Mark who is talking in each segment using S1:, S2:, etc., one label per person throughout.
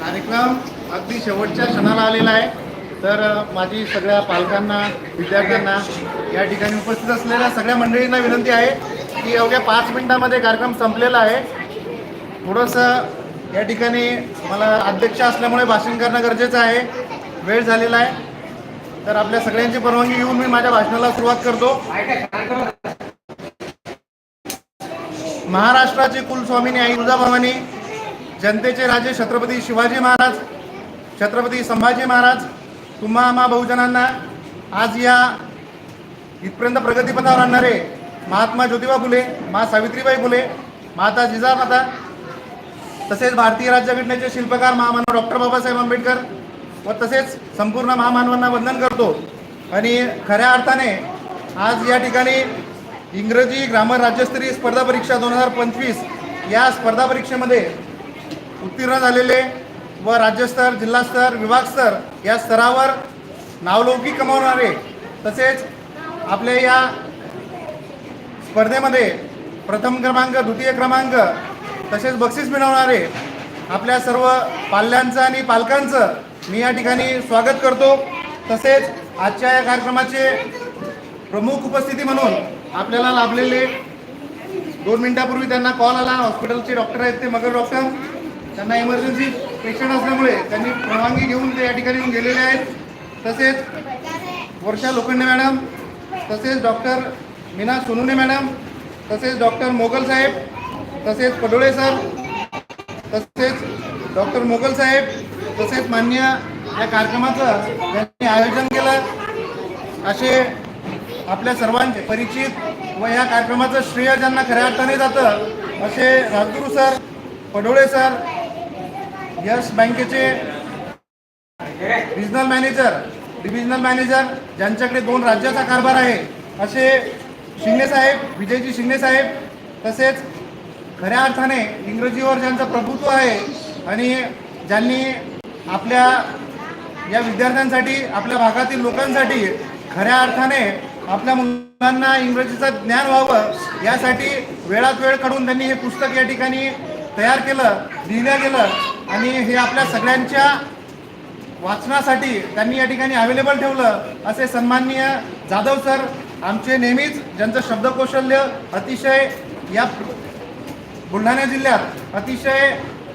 S1: कार्यक्रम अगदी शेवटच्या क्षणाला आलेला आहे. तर माझी सगळ्या पालकांना विद्यार्थ्यांना या ठिकाणी उपस्थित असलेल्या सगळ्या मंडळींना विनंती आहे की अवघ्या पाच मिनिटामध्ये कार्यक्रम संपलेला आहे. थोडंसं या ठिकाणी मला अध्यक्ष असल्यामुळे भाषण करणं गरजेचं आहे. वेळ झालेला आहे. तर आपल्या सगळ्यांची परवानगी घेऊन मी माझ्या भाषणाला सुरुवात करतो. महाराष्ट्राचे कुलस्वामिनी आई तुळजाभवानी जनतेचे राजे छत्रपती शिवाजी महाराज छत्रपती संभाजी महाराज तुम्हा आम्हा बहुजनांना आज या इथपर्यंत प्रगतीपथावर आणणारे महात्मा ज्योतिबा फुले मा सावित्रीबाई फुले माता जिजामाता तसेच भारतीय राज्यघटनेचे शिल्पकार महामानव डॉक्टर बाबासाहेब आंबेडकर व तसेच संपूर्ण महामानवांना वंदन करतो. आणि खऱ्या अर्थाने आज या ठिकाणी इंग्रजी ग्रामर राज्यस्तरीय स्पर्धा परीक्षा दोन हजार पंचवीस या स्पर्धा परीक्षेमध्ये उत्तीर्ण झालेले व राज्यस्तर जिल्हास्तर विभागस्तर या स्तरावर नावलौकिक कमावणारे तसेच आपल्या या स्पर्धेमध्ये प्रथम क्रमांक द्वितीय क्रमांक तसेच बक्षीस मिळवणारे आपल्या सर्व पाल्यांचं आणि पालकांचं मी या ठिकाणी स्वागत करतो. तसेच आजच्या या कार्यक्रमाचे प्रमुख उपस्थिती म्हणून आपल्याला लाभलेले दोन मिनिटापूर्वी त्यांना कॉल आला. हॉस्पिटलचे डॉक्टर आहेत ते मगर डॉक्टर त्यांना इमर्जन्सी पेशंट असल्यामुळे त्यांनी परवानगी घेऊन ते या ठिकाणी येऊन गेलेले आहेत. तसेच वर्षा लोखंडे मॅडम तसेच डॉक्टर मीना सोनुने मॅडम तसेच डॉक्टर मोगल साहेब तसेच पडोळे सर तसेच डॉक्टर मोगल साहेब तसेच मान्य या कार्यक्रमाचं त्यांनी आयोजन केलं. असे आपल्या सर्वांचे परिचित व या कार्यक्रमाचं श्रेय ज्यांना खऱ्या अर्थाने जातं असे Rajguru sir Padole sir Yes बँकेचे रिजनल मॅनेजर डिव्हिजनल मॅनेजर ज्यांच्याकडे दोन राज्याचा कारभार आहे असे शिंगणे साहेब विजयजी शिंगणे साहेब तसेच खऱ्या अर्थाने इंग्रजीवर ज्यांचं प्रभुत्व आहे आणि ज्यांनी आपल्या या विद्यार्थ्यांसाठी आपल्या भागातील लोकांसाठी खऱ्या अर्थाने आपल्या मुलांना इंग्रजीचं ज्ञान व्हावं यासाठी वेळात वेळ काढून त्यांनी हे पुस्तक या ठिकाणी तयार केलं लिहिलं गेलं आणि हे आपल्या सगळ्यांच्या वाचनासाठी त्यांनी या ठिकाणी अवेलेबल ठेवलं असे सन्माननीय जाधव सर आमचे नेहमीच ज्यांचं शब्दकौशल्य अतिशय या बुलढाणा जिल्ह्यात अतिशय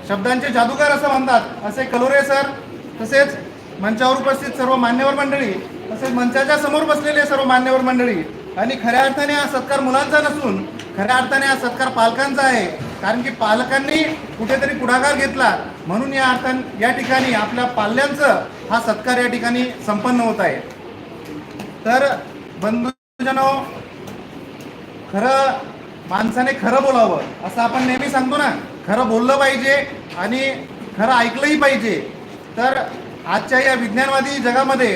S1: शब्दांचे जादूगार असं म्हणतात असे कलोरे सर तसेच मंचावर उपस्थित सर्व मान्यवर मंडळी तसेच मंचाच्या समोर बसलेले सर्व मान्यवर मंडळी. आणि खऱ्या अर्थाने हा सत्कार मुलांचा नसून खऱ्या अर्थाने हा सत्कार पालकांचा आहे. कारण की पालकांनी कुठेतरी पुढाकार घेतला. म्हणून या अर्थान या ठिकाणी आपल्या पाल्यांचं हा सत्कार या ठिकाणी संपन्न होत आहे. तर बंधुजनो खरं माणसाने खरं बोलावं असं आपण नेहमी सांगतो ना. खरं बोललं पाहिजे आणि खरं ऐकलंही पाहिजे. तर आजच्या या विज्ञानवादी जगामध्ये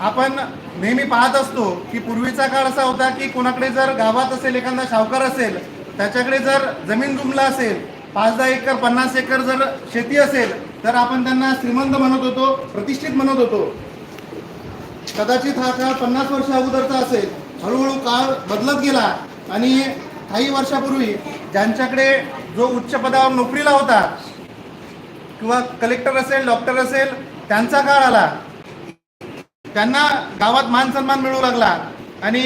S1: आपण नेहमी पाहत असतो की पूर्वीचा काळ असा होता की कोणाकडे जर गावात असेल एखादा सावकार असेल त्याच्याकडे जर जमीन जुमला असेल पाच दहा एकर पन्नास एकर जर शेती असेल तर आपण त्यांना श्रीमंत म्हणत होतो प्रतिष्ठित म्हणत होतो. कदाचित हा काळ पन्नास वर्ष अगोदरचा असेल. हळूहळू काळ बदलत गेला आणि काही वर्षापूर्वी ज्यांच्याकडे जो उच्च पदावर नोकरीला होता किंवा कलेक्टर असेल डॉक्टर असेल त्यांचा काळ आला. त्यांना गावात मान सन्मान मिळू लागला. आणि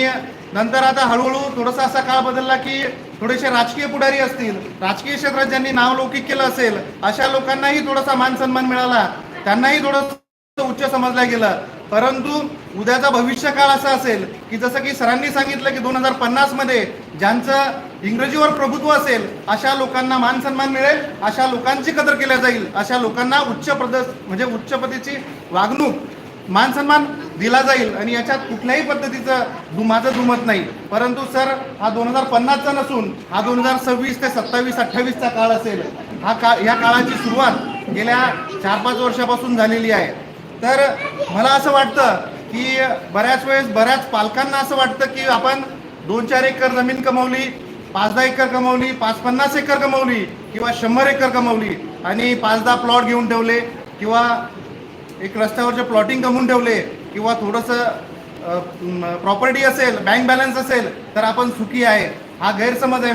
S1: नंतर आता हळूहळू थोडासा असा काळ बदलला की थोडेसे राजकीय पुढारी असतील राजकीय क्षेत्रात ज्यांनी नाव लौकिक केलं असेल अशा लोकांनाही थोडासा मान सन्मान मिळाला. त्यांनाही थोडंसं उच्च समजलं गेलं. परंतु उद्याचा भविष्य काळ असा असेल की जसं की सरांनी सांगितलं की दोन हजार पन्नासमध्ये ज्यांचं इंग्रजीवर प्रभुत्व असेल अशा लोकांना मान सन्मान मिळेल अशा लोकांची कदर केल्या जाईल अशा लोकांना उच्च पद म्हणजे उच्च पदीची वागणूक मान सन्मान दिला जाईल आणि याच्यात कुठल्याही पद्धतीचं माझं दुमत नाही. परंतु सर हा दोन हजार पन्नासचा नसून हा दोन हजार सव्वीस ते सत्तावीस अठ्ठावीसचा काळ असेल. हा का ह्या काळाची सुरुवात गेल्या चार पाच वर्षापासून झालेली आहे. तर मला असं वाटतं की बऱ्याच वेळेस बऱ्याच पालकांना असं वाटतं की आपण दोन चार एकर जमीन कमवली पाच दहा एकर कमवली पाच पन्नास एकर कमवली किंवा शंभर एकर कमवली आणि पाच दहा प्लॉट घेऊन ठेवले किंवा एक रस्त्यावरचे प्लॉटिंग कमवून ठेवले किंवा थोडंसं प्रॉपर्टी असेल बँक बॅलन्स असेल तर आपण सुखी आहे. हा गैरसमज आहे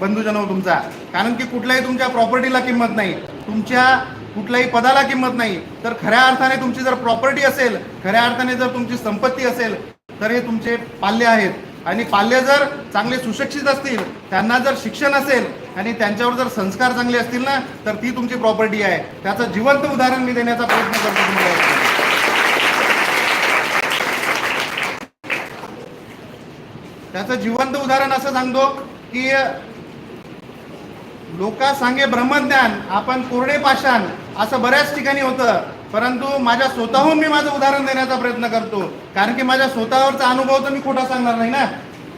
S1: बंधुजन तुमचा. कारण की कुठल्याही तुमच्या प्रॉपर्टीला किंमत नाही. तुमच्या कुठल्याही पदाला किंमत नाही. तर खऱ्या अर्थाने तुमची जर प्रॉपर्टी असेल खऱ्या अर्थाने जर तुमची संपत्ती असेल तर हे तुमचे पाल्य आहेत. आणि पाल्य जर चांगले सुशिक्षित असतील त्यांना जर शिक्षण असेल आणि त्यांच्यावर जर संस्कार चांगले असतील ना तर ती तुमची प्रॉपर्टी आहे. त्याचं जिवंत उदाहरण मी देण्याचा प्रयत्न करतो तुम्हाला. त्याचं जिवंत उदाहरण असं सांगतो की लोका सांगे ब्रह्मज्ञान आपण कोरडे पाषाण असं बऱ्याच ठिकाणी होतं. परंतु माझ्या स्वतःहून मी माझं उदाहरण देण्याचा प्रयत्न करतो. कारण की माझ्या स्वतःवरचा अनुभव तर मी खोटा सांगणार नाही ना.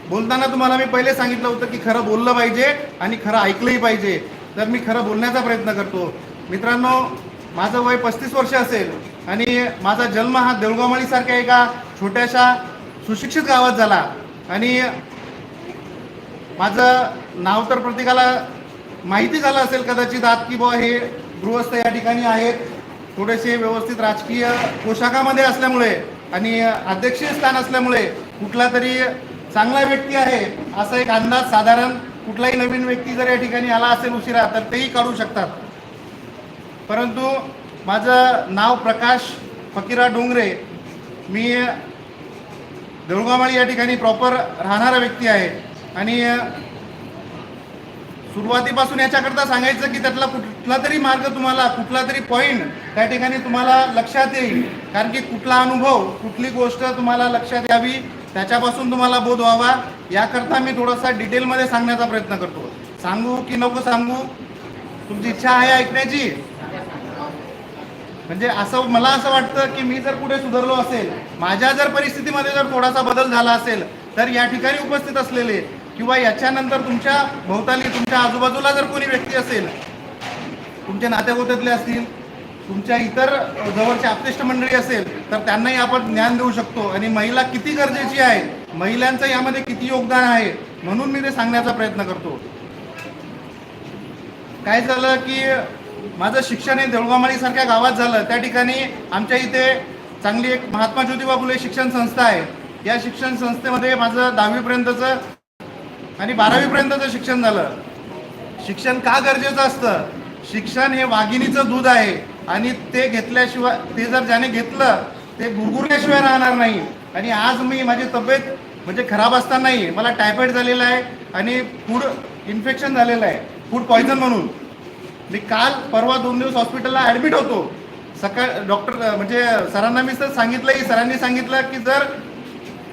S1: बोलताना तुम्हाला मी पहिले सांगितलं होतं की खरं बोललं पाहिजे आणि खरं ऐकलंही पाहिजे. तर मी खरं बोलण्याचा प्रयत्न करतो. मित्रांनो माझं वय पस्तीस वर्ष असेल आणि माझा जन्म हा देऊळगावमाळीसारख्या एका छोट्याशा सुशिक्षित गावात झाला. आणि माझं नाव तर प्रत्येकाला माहिती झालं असेल कदाचित आत की बुवा हे गृहस्थ या ठिकाणी आहेत. थोडेसे व्यवस्थित राजकीय पोशाखामध्ये असल्यामुळे आणि अध्यक्षीय स्थान असल्यामुळे कुठला तरी चांगला व्यक्ती आहे असा एक अंदाज साधारण कुठलाही नवीन व्यक्ती जर या ठिकाणी आला असेल उशिरा तर तेही काढू शकतात. परंतु माझं नाव प्रकाश फकीरा डोंगरे. मी देऊळगावमाळी या ठिकाणी प्रॉपर राहणारा व्यक्ती आहे. आणि सुरुवातीपासून याच्याकरता सांगायचं की त्यातला कुठला तरी मार्ग तुम्हाला कुठला तरी पॉईंट त्या ठिकाणी तुम्हाला लक्षात येईल. कारण की कुठला अनुभव कुठली गोष्ट तुम्हाला लक्षात यावी त्याच्यापासून तुम्हाला बोध व्हावा याकरता मी थोडासा डिटेलमध्ये सांगण्याचा प्रयत्न करतो. सांगू की नको सांगू? तुमची इच्छा आहे ऐकण्याची? म्हणजे असं मला असं वाटतं की मी जर कुठे सुधारलो असेल माझ्या जर परिस्थितीमध्ये जर थोडासा बदल झाला असेल तर या ठिकाणी उपस्थित असलेले किंवा याच्यानंतर तुमच्या भोवताली तुमच्या आजूबाजूला जर कोणी व्यक्ती असेल तुमच्या नातेगोत्यातले असतील तुमच्या इतर जवळची आप्तेष्ट मंडळी असेल तर त्यांनाही आपण ज्ञान देऊ शकतो. आणि महिला किती गरजेची आहे? महिलांचं यामध्ये किती योगदान आहे? म्हणून मी ते सांगण्याचा प्रयत्न करतो. काय झालं की माझं शिक्षण हे देऊळगावमाळीसारख्या गावात झालं. त्या ठिकाणी आमच्या इथे चांगली एक महात्मा ज्योतिबा फुले शिक्षण संस्था आहे. या शिक्षण संस्थेमध्ये माझं दहावीपर्यंतचं आणि बारावीपर्यंतचं शिक्षण झालं. शिक्षण का गरजेचं असतं? शिक्षण हे वाघिणीचं दूध आहे. आणि ते घेतल्याशिवाय ते जर ज्याने घेतलं ते गुरगुरल्याशिवाय राहणार नाही. आणि आज मी माझी तब्येत म्हणजे खराब असतानाही मला टायफॉईड झालेला आहे आणि फूड इन्फेक्शन झालेलं आहे. फूड पॉयझन म्हणून. मी काल परवा दोन दिवस हॉस्पिटलला ॲडमिट होतो. सकाळ डॉक्टर म्हणजे सरांना मी तर सांगितलंही सरांनी सांगितलं की जर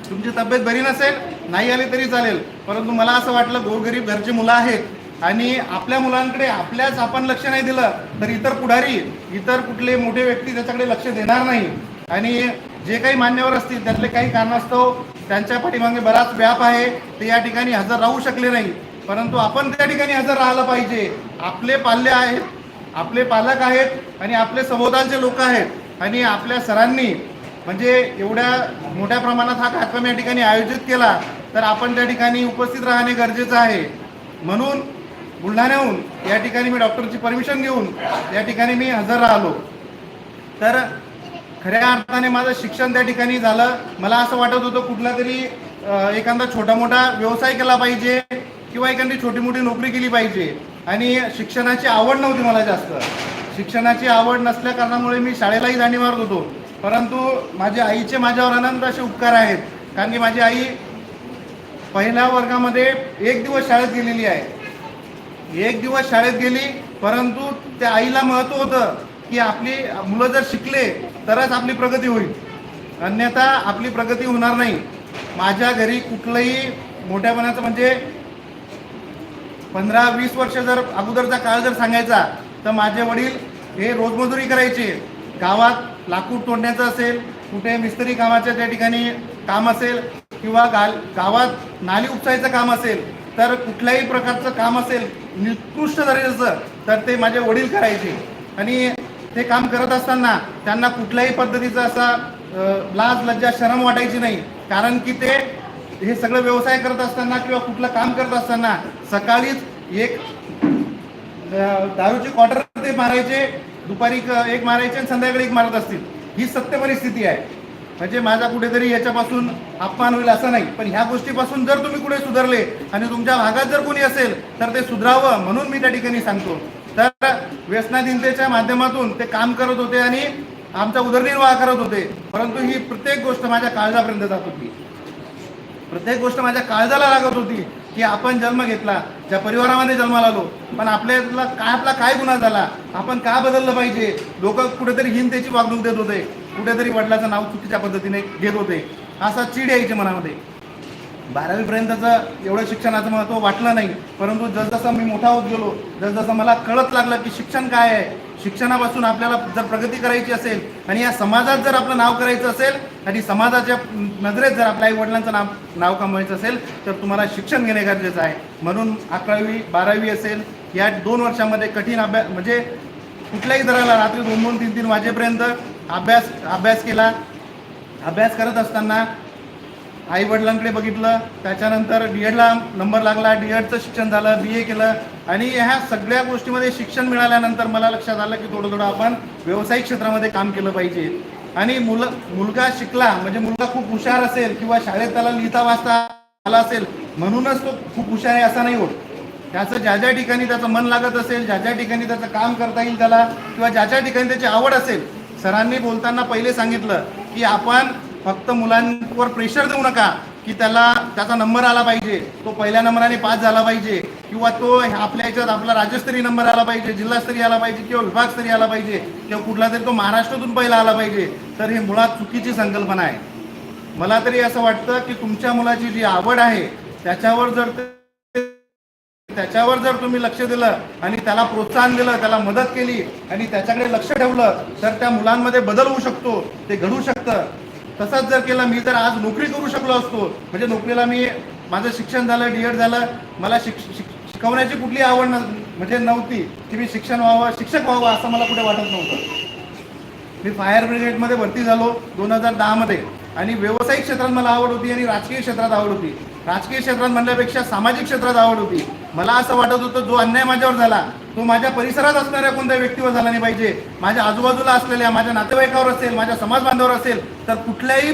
S1: तुमची तब्येत बरी नसेल नाही आली तरी चालेल. परंतु मला असं वाटलं गोरगरीब घरची मुलं आहेत आणि आपल्या मुलांकडे आपल्याच आपण लक्ष नाही दिलं तर इतर पुढारी इतर कुठले मोठे व्यक्ती त्याच्याकडे लक्ष देणार नाही. आणि जे काही मान्यवर असतील त्यातले काही कारणास्तव त्यांच्या पाठीमागे बराच व्याप आहे ते या ठिकाणी हजर राहू शकले नाही. परंतु आपण त्या ठिकाणी हजर राहिलं पाहिजे. आपले पाल्य आहेत आपले पालक आहेत आणि आपले सभोवतालचे लोक आहेत. आणि आपल्या सरांनी म्हणजे एवढ्या मोठ्या प्रमाणात हा कार्यक्रम या ठिकाणी आयोजित केला तर आपण त्या ठिकाणी उपस्थित राहणे गरजेचं आहे. म्हणून बुलढाण्याहून या ठिकाणी मी डॉक्टरची परमिशन घेऊन या ठिकाणी मी हजर राहिलो. तर खऱ्या अर्थाने माझं शिक्षण त्या ठिकाणी झालं. मला असं वाटत होतं कुठला तरी एखादा छोटा मोठा व्यवसाय केला पाहिजे किंवा एखादी छोटी मोठी नोकरी केली पाहिजे. आणि शिक्षणाची आवड नव्हती मला जास्त. शिक्षणाची आवड नसल्या कारणामुळे मी शाळेलाही जाणी मारत होतो. परंतु माझ्या आईचे माझ्यावर अनंत असे उपकार आहेत. कारण की माझी आई पहिल्या वर्गामध्ये एक दिवस शाळेत गेलेली आहे. एक दिवस शाळेत गेली परंतु त्या आईला महत्त्व होतं की आपली मुलं जर शिकले तरच आपली प्रगती होईल. अन्यथा आपली प्रगती होणार नाही. माझ्या घरी कुठलंही मोठ्यापणाचं म्हणजे पंधरा वीस वर्ष जर अगोदरचा काळ जर सांगायचा तर माझे वडील हे रोजमजुरी करायचे. गावात लाकूड तोडण्याचं असेल कुठे मिस्त्री कामाच्या त्या ठिकाणी काम असेल किंवा गाल गावात नाली उपसायचं काम असेल तर कुठल्याही प्रकारचं काम असेल निकृष्ट दर्जाचं तर ते माझे वडील करायचे. आणि ते काम करत असताना त्यांना कुठल्याही पद्धतीचा असा लाज लज्जा शरम वाटायची नाही. कारण की ते हे सगळं व्यवसाय करत असताना किंवा कुठलं काम करत असताना सकाळीच एक दारूचे दारूची क्वार्टर ते मारायचे दुपारी एक मारायचे आणि संध्याकाळी एक मारत असतील. ही सत्य परिस्थिती आहे. म्हणजे माझा कुठेतरी याच्यापासून अपमान होईल असं नाही. पण ह्या गोष्टीपासून जर तुम्ही कुठे सुधारले आणि तुमच्या भागात जर कोणी असेल तर ते सुधारावं म्हणून मी त्या ठिकाणी सांगतो. तर व्यसनाधीनतेच्या माध्यमातून ते काम करत होते आणि आमचा उदरनिर्वाह करत होते. परंतु ही प्रत्येक गोष्ट माझ्या काळजापर्यंत जात होती. प्रत्येक गोष्ट माझ्या काळजाला लागत होती की आपण जन्म घेतला ज्या परिवारामध्ये जन्माला आलो पण आपल्याला काय आपला काय गुन्हा झाला? आपण का बदललं पाहिजे? लोक कुठेतरी हिंतेची वागणूक देत होते. कुठेतरी वडिलाचं नाव चुकीच्या पद्धतीने घेत होते. असा चीड यायचे मनामध्ये. बारावीपर्यंतचं एवढं शिक्षणाचं महत्त्व वाटलं नाही. परंतु जसजसं मी मोठा होत गेलो जसजसं मला कळत लागलं की शिक्षण काय आहे शिक्षणापासून आपल्याला जर प्रगती करायची असेल आणि या समाजात जर आपलं नाव करायचं असेल आणि समाजाच्या नजरेत जर आपल्या आई वडिलांचं नाव नाव कमवायचं असेल तर तुम्हाला शिक्षण घेणे गरजेचं आहे. म्हणून अकरावी बारावी असेल या दोन वर्षामध्ये कठीण अभ्यास म्हणजे कुठल्याही दराला रात्री दोन दोन तीन तीन वाजेपर्यंत अभ्यास अभ्यास केला. अभ्यास करत असताना आई वडिलांकडे बघितलं त्याच्यानंतर डी एडला नंबर लागला डी एडचं शिक्षण झालं बी ए केलं. आणि ह्या सगळ्या गोष्टीमध्ये शिक्षण मिळाल्यानंतर मला लक्षात आलं की थोडं थोडं आपण व्यावसायिक क्षेत्रामध्ये काम केलं पाहिजे. आणि मुल मुलगा शिकला म्हणजे मुलगा खूप हुशार असेल किंवा शाळेत त्याला लिहिता वाचता आला असेल म्हणूनच तो खूप हुशार आहे असा नाही होत. त्याचं ज्या ज्या ठिकाणी त्याचं मन लागत असेल ज्या ज्या ठिकाणी त्याचं काम करता येईल त्याला किंवा ज्या ज्या ठिकाणी त्याची आवड असेल सरांनी बोलताना पहिले सांगितलं की आपण फक्त मुलांवर प्रेशर देऊ नका की त्याला त्याचा नंबर आला पाहिजे. तो पहिल्या नंबराने पास झाला पाहिजे. किंवा तो आपल्या ह्याच्यात आपला राज्यस्तरीय नंबर आला पाहिजे जिल्हास्तरीय आला पाहिजे किंवा विभागस्तरीय आला पाहिजे किंवा कुठला तरी तो महाराष्ट्रातून पहिला आला पाहिजे तर हे मुळात चुकीची संकल्पना आहे. मला तरी असं वाटतं की तुमच्या मुलाची जी आवड आहे त्याच्यावर जर त्याच्यावर जर तुम्ही लक्ष दिलं आणि त्याला प्रोत्साहन दिलं त्याला मदत केली आणि त्याच्याकडे लक्ष ठेवलं तर त्या मुलांमध्ये बदल होऊ शकतो ते घडू शकतं. तसाच जर केला मी तर आज नोकरी करू शकलो असतो. म्हणजे नोकरीला मी माझं शिक्षण झालं डी एड झालं मला शिक- शिकवण्याची कुठली आवड न म्हणजे नव्हती. की मी शिक्षण व्हावं शिक्षक व्हावं असं मला कुठे वाटत नव्हतं. मी फायर ब्रिगेडमध्ये भरती झालो दोन हजार दहामध्ये. आणि व्यावसायिक क्षेत्रात मला आवड होती आणि राजकीय क्षेत्रात आवड होती. राजकीय क्षेत्रात म्हणल्यापेक्षा सामाजिक क्षेत्रात आवड होती. मला असं वाटत होतं जो अन्याय माझ्यावर झाला तो माझ्या परिसरात असणाऱ्या कोणत्या व्यक्तीवर झाला नाही पाहिजे. माझ्या आजूबाजूला असलेल्या माझ्या नातेवाईकावर असेल माझ्या समाज बांधवावर असेल तर कुठल्याही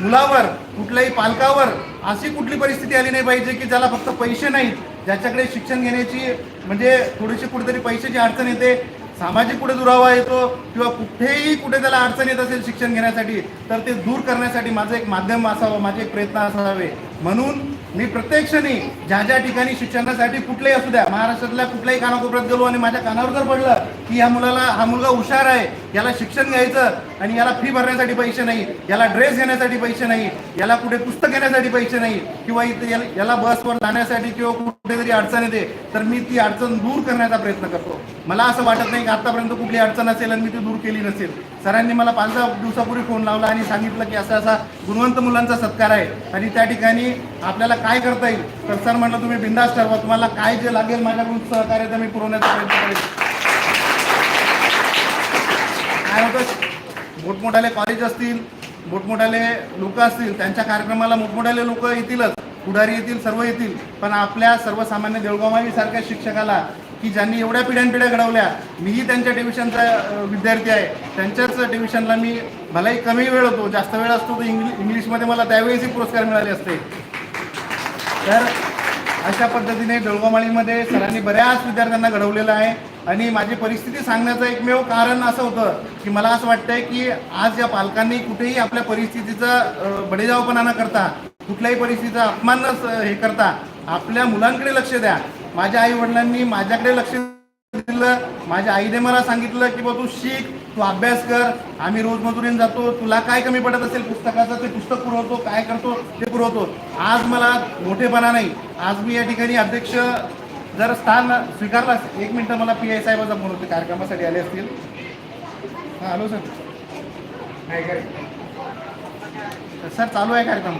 S1: मुलावर कुठल्याही पालकावर अशी कुठली परिस्थिती आली नाही पाहिजे की ज्याला फक्त पैसे नाहीत. ज्याच्याकडे शिक्षण घेण्याची म्हणजे थोडीशी कुठेतरी पैशाची अडचण येते सामाजिक कुठे दुरावा येतो किंवा कुठेही कुठे त्याला अडचण येत असेल शिक्षण घेण्यासाठी तर ते दूर करण्यासाठी माझं एक माध्यम असावं माझे एक प्रयत्न असावे. म्हणून मी प्रत्येक क्षणी ज्या ज्या ठिकाणी शिक्षणासाठी कुठलेही असू द्या महाराष्ट्रातल्या कुठल्याही कानाकोपऱ्यात गेलो आणि माझ्या कानावर जर पडलं की ह्या मुलाला हा मुलगा हुशार आहे याला शिक्षण घ्यायचं आणि याला फी भरण्यासाठी पैसे नाही याला ड्रेस घेण्यासाठी पैसे नाही याला कुठे पुस्तक घेण्यासाठी पैसे नाही किंवा इथे याला- याला बसवर जाण्यासाठी किंवा कुठेतरी अडचण येते तर मी ती अडचण दूर करण्याचा प्रयत्न करतो. मला असं वाटत नाही की आतापर्यंत कुठली अडचण असेल आणि मी ती दूर केली नसेल. सरांनी मला पाच दहा दिवसापूर्वी फोन लावला आणि सांगितलं की असा असा गुणवंत मुलांचा सत्कार आहे आणि त्या ठिकाणी आपल्याला काय करता येईल? तर सर म्हटलं तुम्ही बिंदास ठरवा. तुम्हाला काय जे लागेल माझ्याकडून सहकार्य तर मी पुरवण्याचा प्रयत्न करेन. काय होतं? मोठमोठाले कॉलेज असतील मोठमोठाले लोक असतील त्यांच्या कार्यक्रमाला मोठमोठाले लोक येतीलच. पुढारी येतील सर्व येतील. पण आपल्या सर्वसामान्य देवगामावी सारख्या शिक्षकाला की ज्यांनी एवढ्या पिढ्यानपिढ्या घडवल्या मीही त्यांच्या डिव्हिशनचा विद्यार्थी आहे. त्यांच्याच डिव्हिशनला मी भलाही कमी वेळ होतो जास्त वेळ असतो तर इंग्लिश इंग्लिशमध्ये मला त्यावेळेसही पुरस्कार मिळाले असते. तर अशा पद्धतीने डोळगोमाळीमध्ये सरांनी बऱ्याच विद्यार्थ्यांना घडवलेलं आहे. आणि माझी परिस्थिती सांगण्याचं एकमेव कारण असं होतं की मला असं वाटतंय की आज या पालकांनी कुठेही आपल्या परिस्थितीचा बडेजावपणा न करता कुठल्याही परिस्थितीचा अपमान हे करता आपल्या मुलांकडे लक्ष द्या. माझ्या आई वडिलांनी माझ्याकडे लक्ष दिलं. माझ्या आईने मला सांगितलं की बा तू शिक तू अभ्यास कर आम्ही रोज मजुरीने जातो. तुला काय कमी पडत असेल पुस्तकाचं? ते पुस्तक पुरवतो काय करतो ते पुरवतो. आज मला मोठेपणा नाही. आज मी या ठिकाणी अध्यक्ष जर स्थान स्वीकारला एक मिनटं मला पी आय साहेबाचा फोन होते कार्यक्रमासाठी आले असतील. हां हॅलो सर. काय काय? सर चालू आहे कार्यक्रम.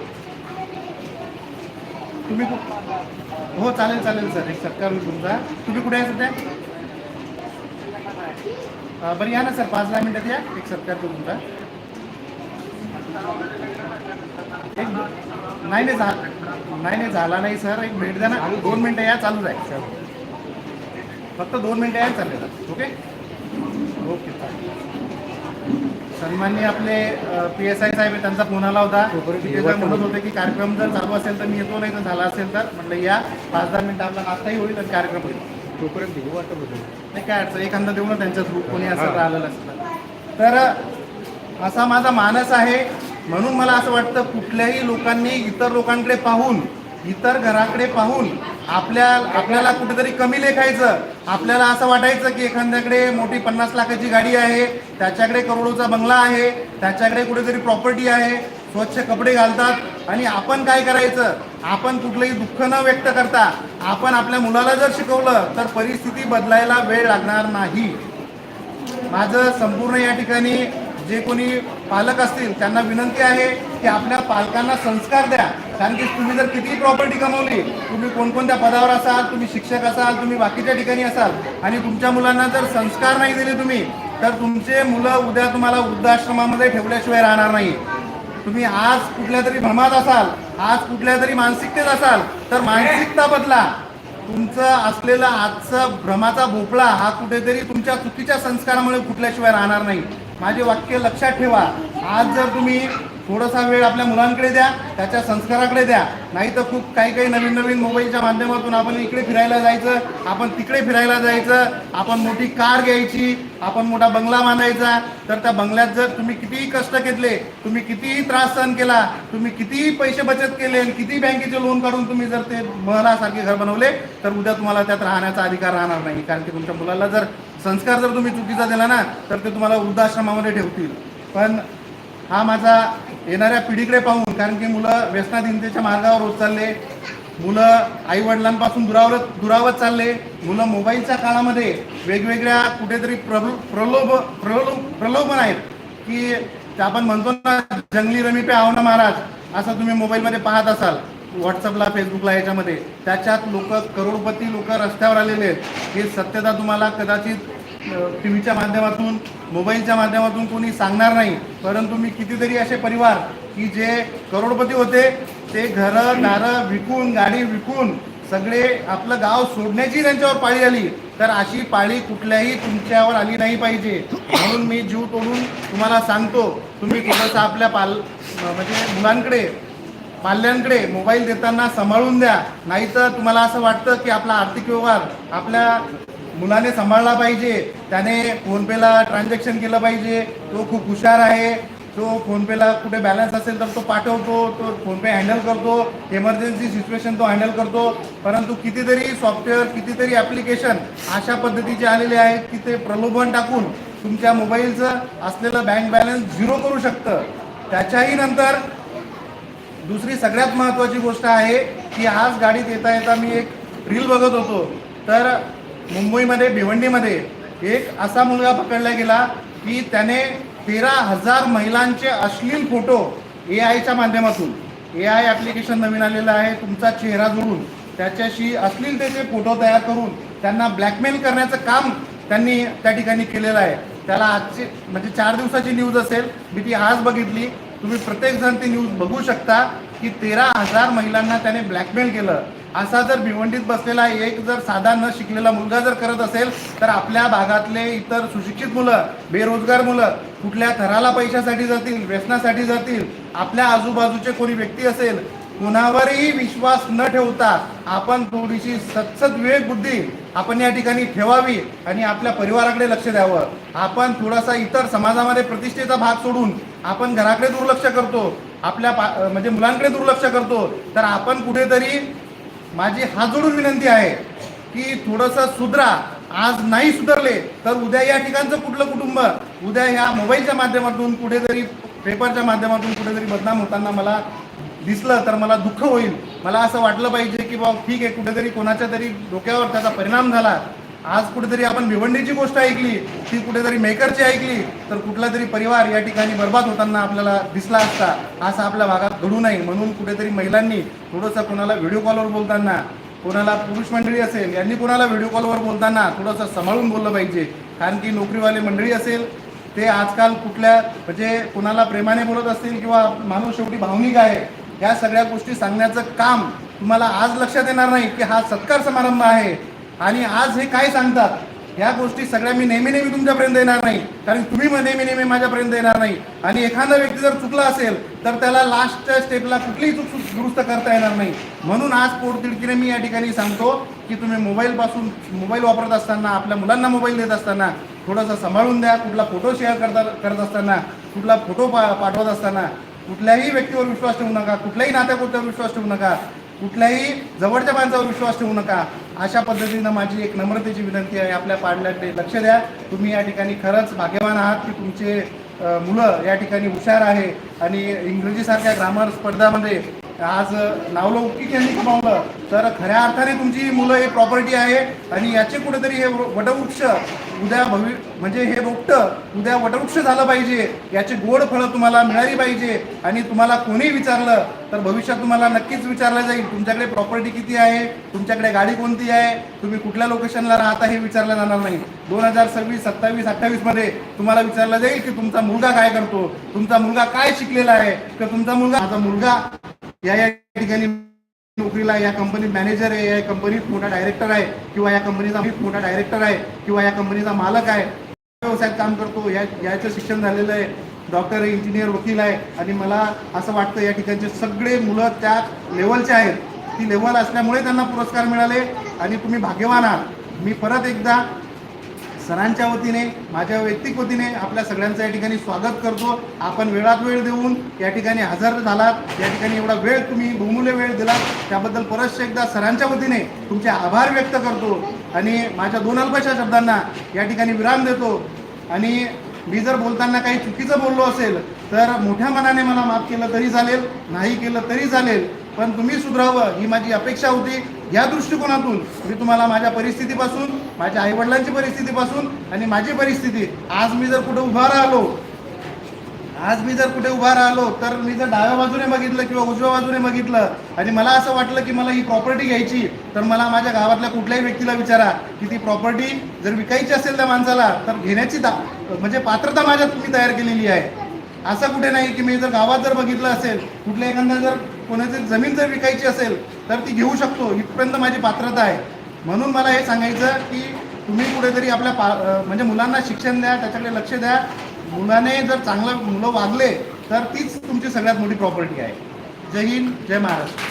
S1: तुम्ही कु- हो चालेल चालेल सर. एक सत्कार होईल तुमचा. तुम्ही कुठे आहे सध्या? बरं या ना सर पाच दहा मिनटात या एक सत्कार करू तुमचा एक नाही नाही झा नाही नाही झाला नाही सर. एक भेट द्या ना. दोन मिनटं या चालू जाईल. सर फक्त दोन मिनटं या चालेल. ओके? ओके चालेल. सन्मान्य आपले पी एस आय साहेब त्यांचा फोन आला होता. म्हणत होते की कार्यक्रम जर चालू असेल तर मी येतो नाही तर झाला असेल तर. म्हटलं या. पाच दहा मिनिटं आपला नाश्ताही होईल आणि कार्यक्रम होईल.
S2: तोपर्यंत घेऊ वाटत होतं.
S1: नाही काय अडचण? एखादा देऊ ना त्यांच्या थ्रू कोणी असं राहिलेलं असतं तर असा माझा मानस आहे. म्हणून मला असं वाटतं कुठल्याही लोकांनी इतर लोकांकडे पाहून इतर घराकडे पाहून आपल्या आपल्याला कुठेतरी कमी लेखायचं. आपल्याला असं वाटायचं की एखाद्याकडे मोठी पन्नास लाखाची गाडी आहे त्याच्याकडे करोडोचा बंगला आहे त्याच्याकडे कुठेतरी प्रॉपर्टी आहे स्वच्छ कपडे घालतात. आणि आपण काय करायचं? आपण कुठलंही दुःख न व्यक्त करता आपण आपल्या मुलाला जर शिकवलं तर परिस्थिती बदलायला वेळ लागणार नाही. माझं संपूर्ण या ठिकाणी जे कोणी पालक असतील त्यांना विनंती आहे की आपल्या पालकांना संस्कार द्या. कारण की तुम्ही जर किती प्रॉपर्टी कमवली तुम्ही कोणकोणत्या पदावर असाल तुम्ही शिक्षक असाल तुम्ही बाकीच्या ठिकाणी असाल आणि तुमच्या मुलांना जर संस्कार नाही दिले तुम्ही तर तुमचे मुलं उद्या तुम्हाला वृद्धाश्रमामध्ये ठेवल्याशिवाय राहणार नाही. तुम्ही आज कुठल्या तरी भ्रमात असाल आज कुठल्या तरी मानसिकतेत असाल तर मानसिकता बदला. तुमचं असलेला आजचा भ्रमाचा भोपळा हा कुठेतरी तुमच्या चुकीच्या संस्कारामुळे फुटल्याशिवाय राहणार नाही. माझे वाक्य लक्षात ठेवा. आज जर तुम्ही थोडासा वेळ आपल्या मुलांकडे द्या त्याच्या संस्काराकडे द्या. नाही तर खूप काही काही नवीन नवीन मोबाईलच्या माध्यमातून आपण इकडे फिरायला जायचं आपण तिकडे फिरायला जायचं आपण मोठी कार घ्यायची आपण मोठा बंगला बांधायचा. तर त्या बंगल्यात जर तुम्ही कितीही कष्ट घेतले तुम्ही कितीही त्रास सहन केला तुम्ही कितीही पैसे बचत केले आणि किती बँकेचे लोन काढून तुम्ही जर ते महलासारखे घर बनवले तर उद्या तुम्हाला त्यात राहण्याचा अधिकार राहणार नाही. कारण की तुमच्या मुलाला जर संस्कार जर तुम्ही चुकीचा दिला ना तर ते तुम्हाला वृद्धाश्रमामध्ये ठेवतील. पण हा माझा येणाऱ्या पिढीकडे पाहून कारण की मुलं व्यसनाधीनतेच्या मार्गावर होत चालले मुलं आई वडिलांपासून दुरावत दुरावत चालले मुलं मोबाईलच्या काळामध्ये वेगवेगळ्या कुठेतरी प्रलो प्रलोभ प्रलोभ प्रलोभन आहेत की आपण म्हणतो ना जंगली रमी पे आहो ना महाराज असं तुम्ही मोबाईलमध्ये पाहत असाल. व्हॉट्सअपला फेसबुकला याच्यामध्ये. त्याच्यात लोक करोडपती लोक रस्त्यावर आलेले आहेत. हे सत्यता तुम्हाला कदाचित टी व्हीच्या माध्यमातून मोबाईलच्या माध्यमातून कोणी सांगणार नाही. परंतु मी कितीतरी असे परिवार की जे करोडपती होते ते घरं दारं विकून गाडी विकून सगळे आपलं गाव सोडण्याची त्यांच्यावर पाळी आली. तर अशी पाळी कुठल्याही तुमच्यावर आली नाही पाहिजे. म्हणून मी जीव तोडून तुम्हाला सांगतो तुम्ही थोडंसं आपल्या पाल म्हणजे मुलांकडे पाल्यांकडे मोबाईल देताना सांभाळून द्या. नाहीतर तुम्हाला असं वाटतं की आपला आर्थिक व्यवहार आपल्या मुलाने सांभाळला पाहिजे. त्याने फोनपेला ट्रान्झॅक्शन केलं पाहिजे. तो खूप हुशार आहे. तो फोनपेला कुठे बॅलन्स असेल तर तो पाठवतो. तो फोनपे हँडल करतो. एमर्जन्सी सिच्युएशन तो हँडल करतो. परंतु कितीतरी सॉफ्टवेअर कितीतरी ॲप्लिकेशन अशा पद्धतीचे आलेले आहेत की ते प्रलोभन टाकून तुमच्या मोबाईलचं असलेलं बँक बॅलन्स झिरो करू शकतं. त्याच्याही नंतर दुसरी सगळ्यात महत्त्वाची गोष्ट आहे की आज गाडीत येता येता मी एक रील बघत होतो. तर मुंबईमध्ये भिवंडीमध्ये एक असा मुलगा पकडला गेला की त्याने तेरा हजार महिलांचे अश्लील फोटो ए आयच्या माध्यमातून ए आय ॲप्लिकेशन नवीन आलेलं आहे तुमचा चेहरा जोडून त्याच्याशी अश्लीलतेचे फोटो तयार करून त्यांना ब्लॅकमेल करण्याचं काम त्यांनी त्या ठिकाणी केलेलं आहे. त्याला आजची म्हणजे चार दिवसाची न्यूज असेल. मी ती आज बघितली. तुम्ही प्रत्येक जण ती न्यूज बघू शकता की तेरा हजार महिलांना त्याने ब्लॅकमेल केलं. असा जर भिवंडीत बसलेला एक जर साधा न शिकलेला मुलगा जर करत असेल तर आपल्या भागातले इतर सुशिक्षित मुलं बेरोजगार मुलं कुठल्या थराला पैशासाठी जातील व्यसनासाठी जातील आपल्या आजूबाजूचे कोणी व्यक्ती असेल कोणावरही विश्वास न ठेवता आपण थोडीशी सत्सद विवेक बुद्धी आपण या ठिकाणी ठेवावी आणि आपल्या परिवाराकडे लक्ष द्यावं. आपण थोडासा इतर समाजामध्ये प्रतिष्ठेचा भाग सोडून आपण घराकडे दुर्लक्ष करतो आपल्या पा म्हणजे मुलांकडे दुर्लक्ष करतो तर आपण कुठेतरी माझी हात जोडून विनंती आहे की थोडंसं सुधरा. आज नाही सुधारले तर उद्या या ठिकाणचं कुठलं कुटुंब उद्या ह्या मोबाईलच्या माध्यमातून कुठेतरी पेपरच्या माध्यमातून कुठेतरी बदनाम होताना मला दिसलं तर मला दुःख होईल. मला असं वाटलं पाहिजे की बा ठीक आहे कुठेतरी कोणाच्या तरी डोक्यावर त्याचा परिणाम झाला. आज कुठेतरी आपण भिवंडीची गोष्ट ऐकली ती कुठेतरी मेकरची ऐकली तर कुठला तरी परिवार या ठिकाणी बर्बाद होताना आपल्याला दिसला असता असं आपल्या भागात घडू नये. म्हणून कुठेतरी महिलांनी थोडंसं कोणाला व्हिडिओ कॉलवर बोलताना कोणाला पुरुष मंडळी असेल यांनी कोणाला व्हिडिओ कॉलवर बोलताना थोडंसं सांभाळून बोललं पाहिजे. कारण की नोकरीवाले मंडळी असेल ते आजकाल कुठल्या म्हणजे कोणाला प्रेमाने बोलत असतील किंवा माणूस शेवटी भावनिक आहे या सगळ्या गोष्टी सांगण्याचं काम तुम्हाला आज लक्षात येणार नाही की हा सत्कार समारंभ आहे. आणि आज हे काय सांगतात? या गोष्टी सगळ्या मी नेहमी नेहमी तुमच्यापर्यंत येणार नाही. कारण तुम्ही नेहमी नेहमी माझ्यापर्यंत येणार नाही. आणि एखादा व्यक्ती जर चुकला असेल तर त्याला लास्टच्या स्टेपला कुठलीही चूक दुरुस्त करता येणार नाही. म्हणून आज पोटतिडकीने मी या ठिकाणी सांगतो की तुम्ही मोबाईलपासून मोबाईल वापरत असताना आपल्या मुलांना मोबाईल देत असताना थोडंसं सांभाळून द्या. कुठला फोटो शेअर करता करत असताना कुठला फोटो पा पाठवत असताना कुठल्याही व्यक्तीवर विश्वास ठेवू नका. कुठल्याही नात्याकोत्यावर विश्वास ठेवू नका. कुठल्याही जवळच्या माणसावर विश्वास ठेवू नका. अशा पद्धतीनं माझी एक नम्रतेची विनंती आहे. आपल्या पाडल्याकडे लक्ष द्या. तुम्ही या ठिकाणी खरंच भाग्यवान आहात की तुमचे मुलं या ठिकाणी हुशार आहे. आणि इंग्रजीसारख्या ग्रामर स्पर्धामध्ये आज नावलौकिक यांनी कमावलं? तर खऱ्या अर्थाने तुमची मुलं ही प्रॉपर्टी आहे आणि याचे कुठेतरी हे वटवृक्ष उद्या भवि म्हणजे हे रोपटं उद्या वटवृक्ष झालं पाहिजे. याचे गोड फळं तुम्हाला मिळाली पाहिजे आणि तुम्हाला कोणी विचारलं तर भविष्यात तुम्हाला नक्कीच विचारलं जाईल तुमच्याकडे प्रॉपर्टी किती आहे? तुमच्याकडे गाडी कोणती आहे? तुम्ही कुठल्या लोकेशनला राहता हे विचारलं जाणार नाही. दोन हजार सव्वीस सत्तावीस अठ्ठावीसमध्ये तुम्हाला विचारलं जाईल की तुमचा मुलगा काय करतो? तुमचा मुलगा काय शिकलेला आहे? तर तुमचा मुलगा माझा मुलगा या या ठिकाणी नोकरीला या कंपनीत मॅनेजर आहे या कंपनीत मोठा डायरेक्टर आहे किंवा या कंपनीचा मोठा डायरेक्टर आहे किंवा या कंपनीचा मालक आहे. व्यवसायात काम करतो या याचं शिक्षण झालेलं आहे. डॉक्टर इंजिनियर वकील आहे. आणि मला असं वाटतं या ठिकाणचे सगळे मुलं त्या लेवलचे आहेत. ती लेवल असल्यामुळे त्यांना पुरस्कार मिळाले आणि तुम्ही भाग्यवान आहात. मी परत एकदा सरांच्या वतीने माझ्या वैयक्तिक वतीने आपल्या सगळ्यांचं या ठिकाणी स्वागत करतो. आपण वेळात वेळ देऊन या ठिकाणी हजर झालात. या ठिकाणी एवढा वेळ तुम्ही बहुमूल्य वेळ दिला त्याबद्दल परतशे एकदा सरांच्या वतीने तुमचे आभार व्यक्त करतो आणि माझ्या दोन अल्पशा शब्दांना या ठिकाणी विराम देतो. आणि मी जर बोलताना काही चुकीचं बोललो असेल तर मोठ्या मनाने मला माफ केलं तरी चालेल नाही केलं तरी चालेल. पण तुम्ही सुधरावं ही माझी अपेक्षा होती. या दृष्टिकोनातून मी तुम्हाला माझ्या परिस्थितीपासून माझ्या आईवडिलांची परिस्थितीपासून आणि माझी परिस्थिती आज मी जर कुठे उभा राहिलो आज मी जर कुठे उभा राहिलो तर मी जर डाव्या बाजूने बघितलं किंवा उजव्या बाजूने बघितलं आणि मला असं वाटलं की मला ही प्रॉपर्टी घ्यायची तर मला माझ्या गावातल्या कुठल्याही व्यक्तीला विचारा की ती प्रॉपर्टी जर विकायची असेल त्या माणसाला तर घेण्याची दा म्हणजे पात्रता माझ्यात मी तयार केलेली आहे. असं कुठे नाही की मी जर गावात जर बघितलं असेल कुठल्या एखाद्या जर कोणाची जमीन जर विकायची असेल तर ती घेऊ शकतो. इथपर्यंत माझी पात्रता आहे. म्हणून मला हे सांगायचं की तुम्ही कुठेतरी आपल्या पा म्हणजे मुलांना शिक्षण द्या त्याच्याकडे लक्ष द्या. मुलाने जर चांगलं मुलं वागले तर तीच तुमची सगळ्यात मोठी प्रॉपर्टी आहे. जय हिंद जय महाराष्ट्र.